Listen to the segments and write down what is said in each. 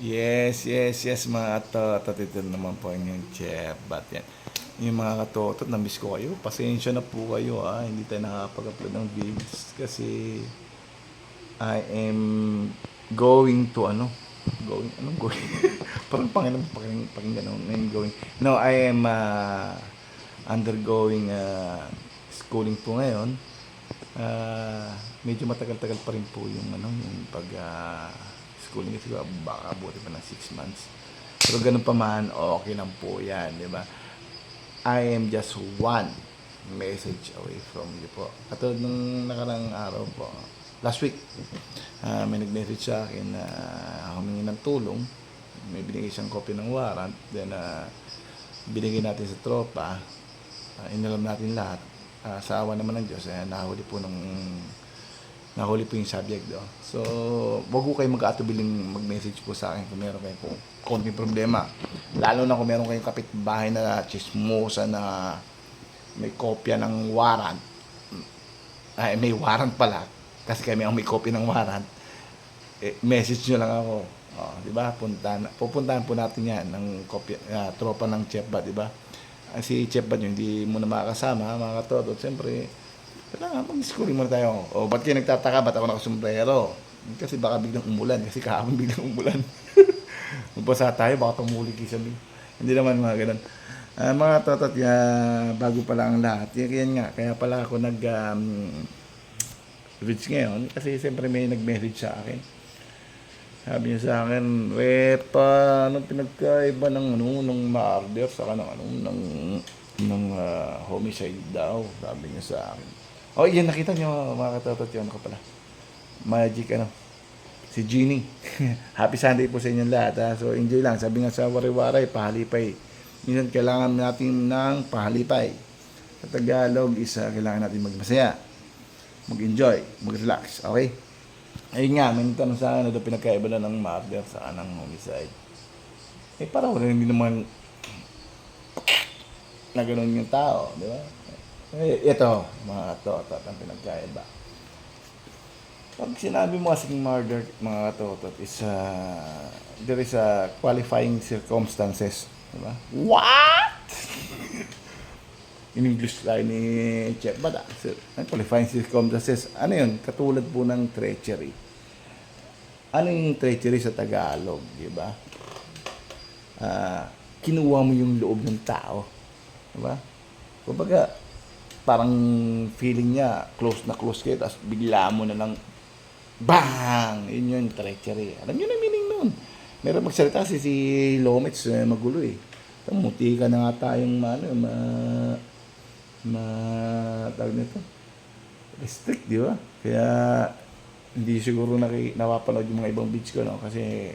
Yes, yes, yes mga katotot. Ito naman po yung chef. But yan. Yung mga katotot, namiss ko kayo. Pasensya na po kayo ah. Hindi tayo nakapag-upload ng videos. Kasi I am going to ano? Going, anong going? Parang Panginoon, pakinggan, pakinggan ano, I'm going. No, I am uh, undergoing uh, schooling po ngayon. Ah, medyo matagal-tagal pa rin po yung ano, yung pag ah, schooling kasi baka buti pa ng 6 months. Pero ganun pa man, okay lang po yan, di ba? I am just one message away from you po. Katulad nung nakarang araw po, last week, ah, may nag-message sa akin na humingi ng tulong. May binigay siyang copy ng warrant. Then, ah, binigay natin sa tropa. Uh, inalam natin lahat. Ah, sa awa naman ng Diyos, eh, nahuli po ng nahuli po yung subject do. So, wag ko kayo mag-atubiling mag-message po sa akin kung meron kayo kung konting problema. Lalo na kung meron kayong kapitbahay na chismosa na may kopya ng warrant. Ay, may warrant pala. Kasi kami ang may kopya ng warrant. Eh, message nyo lang ako. Oh, di ba? Puntahan, pupuntahan po natin yan ng kopya, ah, tropa ng Chef di ba? Ah, si Chef ba yun, hindi mo na makakasama, mga katotot. Siyempre, kailangan mag-schooling muna tayo. O, ba't kayo nagtataka? Ba't ako nakasumbrero? Kasi baka biglang umulan. Kasi kahapon biglang umulan. Magbasa tayo, baka tumuli kisami. Hindi naman mga ganun. Ah, mga totot, ya, bago pala ang lahat. Yan, yan nga, kaya pala ako nag um, reach ngayon. Kasi siyempre may nag-message sa akin. Sabi niya sa akin, Repa, anong pinagkaiba ng ano, ng murder sa ng ano, ng ng ah, homicide daw, sabi niya sa akin. Oh, yan nakita niyo mga katotot yun ko pala. Magic ano. Si Genie. Happy Sunday po sa inyong lahat. Ha? So enjoy lang. Sabi nga sa wari-waray, pahalipay. Minsan kailangan natin ng pahalipay. Sa Tagalog is ah, kailangan natin magmasaya. Mag-enjoy, mag-relax. Okay? Ayun nga, may nagtanong sa akin, ano daw pinagkaiba na ng murder sa ng homicide. Eh, parang wala hindi naman na ganun yung tao, di ba? Eh, ito, mga totot, ang pinagkaiba. Pag sinabi mo kasing murder, mga totot, is, uh, there is a qualifying circumstances, di ba? What? in English tayo ni Chef Bada. Sir, ang qualifying circumstances, ano yun? Katulad po ng treachery. Ano yung treachery sa Tagalog, di ba? Ah, kinuha mo yung loob ng tao. Di ba? Kumbaga, parang feeling niya, close na close kayo, tapos bigla mo na lang, bang! Yun yung treachery. Alam niyo na meaning nun. Meron magsalita si, si Lomets, eh, magulo eh. Muti ka na nga tayong ano, ma, ma, tawag nito, restrict, di ba? Kaya, hindi siguro naki, napapanood yung mga ibang beats ko, no? Kasi,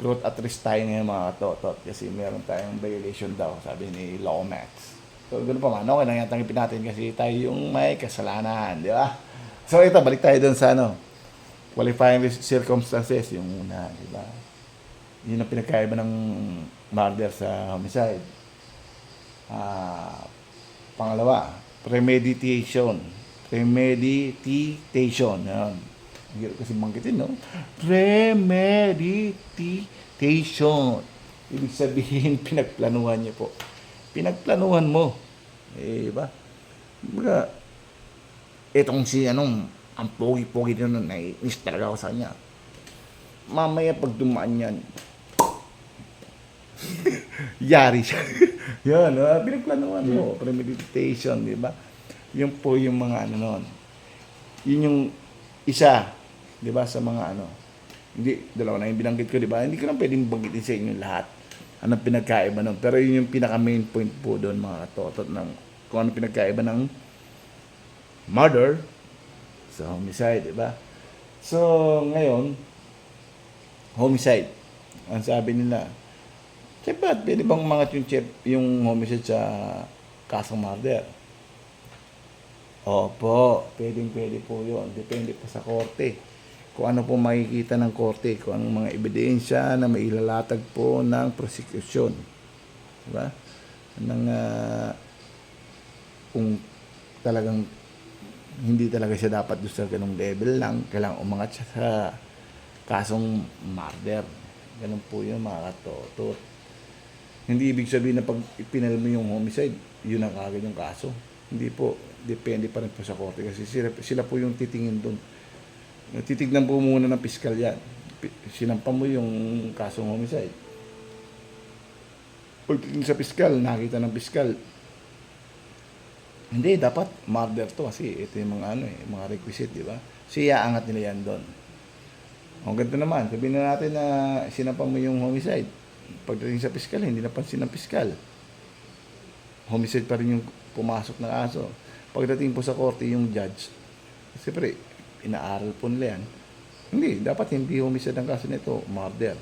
growth at risk tayo ngayon mga totot kasi meron tayong violation daw, sabi ni Lomets. So, ganoon pa man, okay lang yan tanggapin natin kasi tayo yung may kasalanan, di ba? So, ito, balik tayo dun sa ano, qualifying circumstances, yung una, di ba? Yun ang pinagkaiba ng murder sa homicide. Ah, pangalawa, premeditation. Premeditation. Yan. Ang hirap kasi banggitin, no? Premeditation. Ibig sabihin, pinagplanuhan niyo po. Pinagplanuhan mo. Eh, ba? Baga, etong si, anong, ang pogi-pogi na nun, naiinis talaga ako sa kanya. Mamaya pag dumaan yan, yari siya. Yan, uh, pinagplanuhan mo. Premeditation, di ba? Yun po yung mga ano nun. Yun yung isa, di ba, sa mga ano. Hindi, dalawa na yung binanggit ko, di ba? Hindi ko lang pwedeng banggitin sa inyo lahat. Anong pinagkaiba nun. Pero yun yung pinaka main point po doon, mga katotot, ng kung ano pinagkaiba ng murder sa homicide, di ba? So, ngayon, homicide. Ang sabi nila, Chef, ba't pwede bang umangat yung chef, yung homicide sa kasong murder? Opo, pwedeng pwede po yun. Depende po sa korte. Kung ano po makikita ng korte, kung anong mga ebidensya na mailalatag po ng prosecution. Diba? Nang, ah, kung talagang hindi talaga siya dapat doon sa ganung level lang, kailangan umangat siya sa kasong murder. Ganun po yun mga katotot. Hindi ibig sabihin na pag ipinal mo yung homicide, yun ang kagad yung kaso. Hindi po. Depende pa rin po sa korte kasi sila, sila po yung titingin doon. Titignan po muna ng piskal yan. Sinampa mo yung kasong homicide. Pagdating sa piskal, nakita ng piskal, hindi, dapat murder to kasi ito yung mga ano eh, mga requisite, di ba? Siya angat nila yan doon. Ang ganito naman, sabihin na natin na sinampa mo yung homicide. Pagdating sa piskal, hindi napansin ng piskal. Homicide pa rin yung pumasok na kaso. Pagdating po sa korte yung judge, siyempre, inaaral po nila yan. Hindi, dapat hindi homicide ang kaso nito, murder.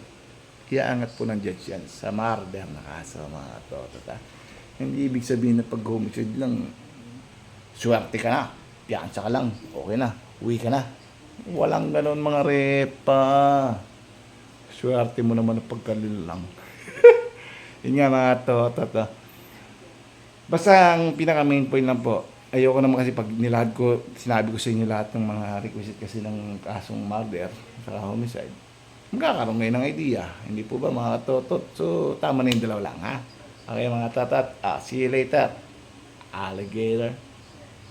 Iaangat po ng judge yan sa murder na kaso, mga totota. Hindi ibig sabihin na pag homicide lang, swerte ka na, piyansa ka lang, okay na, uwi ka na. Walang ganon mga repa. Swerte mo naman na pagkalil lang. Yun nga mga totota. Basta ang pinaka main point lang po, ayoko naman kasi pag nilahad ko, sinabi ko sa inyo lahat ng mga requisite kasi ng kasong murder sa homicide. Magkakaroon ngayon ng idea. Hindi po ba mga totot? So, tama na yung dalawa lang ha. Okay mga tatat. Ah, see you later. Alligator.